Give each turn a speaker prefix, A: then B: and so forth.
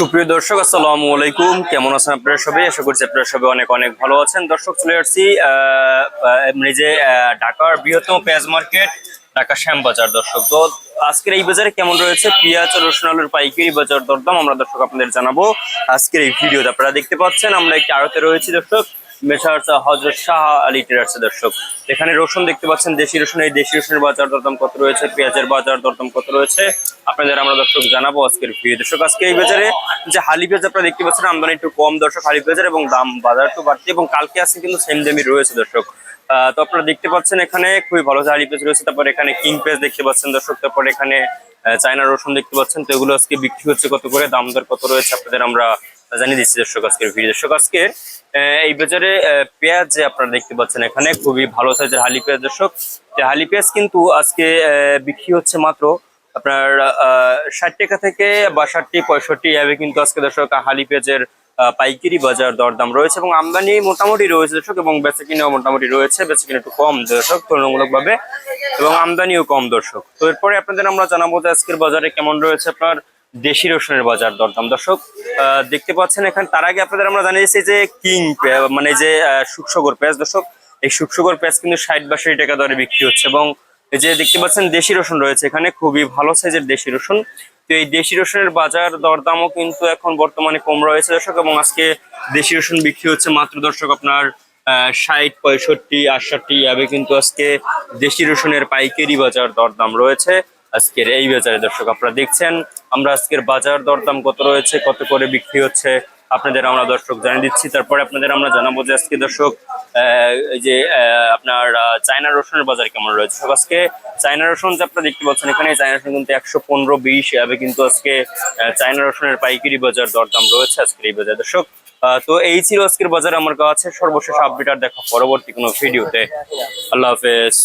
A: সুপ্রিয় দর্শক, আসসালামু আলাইকুম। কেমন আছেন আপনারা সবাই? আশা করছি আপনারা সবাই অনেক অনেক ভালো আছেন। দর্শক, চলে আসছি যে ঢাকার বৃহত্তম পেঁয়াজ মার্কেট, ঢাকা শ্যাম বাজার দর্শক, তো আজকের এই বাজারে কেমন রয়েছে? পেঁয়াজ, রসুন, আলুর পাইকারি বাজার দরদাম আমরা দর্শক আপনাদের জানাব। আজকের এই ভিডিওতে আপনারা দেখতে পাচ্ছেন, আমরা একটি আড়তে রয়েছি দর্শক। মেসার্স হজরত শাহ আলী ট্রেডার্স দর্শক। এখানে রসুন দেখতে পাচ্ছেন দেশি রসুন। এই দেশি রসুনের বাজার দরদাম কত রয়েছে? পেঁয়াজের বাজার দরদাম কত রয়েছে? আপনাদের আমরা দর্শক জানাব আজকের ভিডিও। দর্শক আজকে এই বাজারে যে হালি পেঁয়াজ আপনারা দেখতে পাচ্ছেন আমদানি একটু কম। দর্শক হালি পেঁয়াজের এবং দাম বাজার একটু বাড়তি এবং কালকে আসছে কিন্তু সেম দামই রয়েছে দর্শক। তো আপনারা দেখতে পাচ্ছেন এখানে খুবই ভালো হালি পেঁয়াজ রয়েছে। তারপর এখানে কিং পেঁয়াজ দেখতে পাচ্ছেন দর্শক। তারপর এখানে আহ, চায়না রসুন দেখতে পাচ্ছেন। তো এগুলো আজকে বিক্রি হচ্ছে কত করে? দাম দর কত রয়েছে? আপনাদের আমরা জানিয়ে দিচ্ছি দর্শক আজকের ভিডিও দর্শক আজকে এই বাজারে পেঁয়াজ যে আপনারা দেখতে পাচ্ছেন এখানে, খুবই ভালো সাইজের হালি পেঁয়াজ দর্শক। হালি পেঁয়াজ কিন্তু আজকে বিক্রি হচ্ছে মাত্র আপনার ষাট টাকা থেকে বাষট্টি, পঁয়ষট্টি এভাবে কিন্তু আজকে দর্শক হালি পেঁয়াজের পাইকারি বাজার দরদাম রয়েছে এবং আমদানি মোটামুটি রয়েছে দর্শক এবং বেচা কিনেও মোটামুটি রয়েছে, বেচা কিনা একটু কম দর্শক, তুলনামূলকভাবে, এবং আমদানিও কম দর্শক। তো এরপরে আপনাদের আমরা জানাব যে আজকের বাজারে কেমন রয়েছে আপনার দেশি রসুনের বাজার দরদাম। দর্শক দেখতে পাচ্ছেন এখানে, তার আগে আপনাদের আমরা জানিয়েছি যে কিং মানে যে সুকসগর পেঁয়াজ। দর্শক, এই সুকসগর পেঁয়াজ কিন্তু ষাট বাষট্টি টাকা দরে বিক্রি হচ্ছে এবং যে দেখতে পাচ্ছেন দেশি রসুন রয়েছে এখানে, খুবই ভালো সাইজের দেশি রসুন। তো এই দেশি রসুনের বাজার দরদামও কিন্তু এখন বর্তমানে কম রয়েছে দর্শক এবং আজকে দেশি রসুন বিক্রি হচ্ছে মাত্র দর্শক আপনার ষাট, পঁয়ষট্টি, আটষট্টি, এভাবে কিন্তু আজকে দেশি রসুনের পাইকারি বাজার দরদাম রয়েছে। আজকের এই বাজারে, দর্শক, আপনারা দেখছেন, আমরা আজকের বাজার দরদাম কত রয়েছে, কত করে বিক্রি হচ্ছে, আপনাদের আমরা দর্শক জানিয়ে দিচ্ছি। তারপরে আপনাদের আমরা জানাব যে আজকে, দর্শক যে আপনার চায়না রসুনের বাজার কেমন রয়েছে। সব আজকে চায়না রসুন যে আপনারা দেখতে পাচ্ছেন এখানে, চায়না রসুন কিন্তু একশো পনেরো বিশ, এভাবে কিন্তু আজকে চায়না রসুনের পাইকারি বাজার দরদাম রয়েছে আজকের এই বাজার। দর্শক তো এই ছিল আজকের বাজার। আমার কাছে সর্বশেষ আপডেট আর দেখা পরবর্তী কোনো ভিডিওতে। আল্লাহ হাফেজ।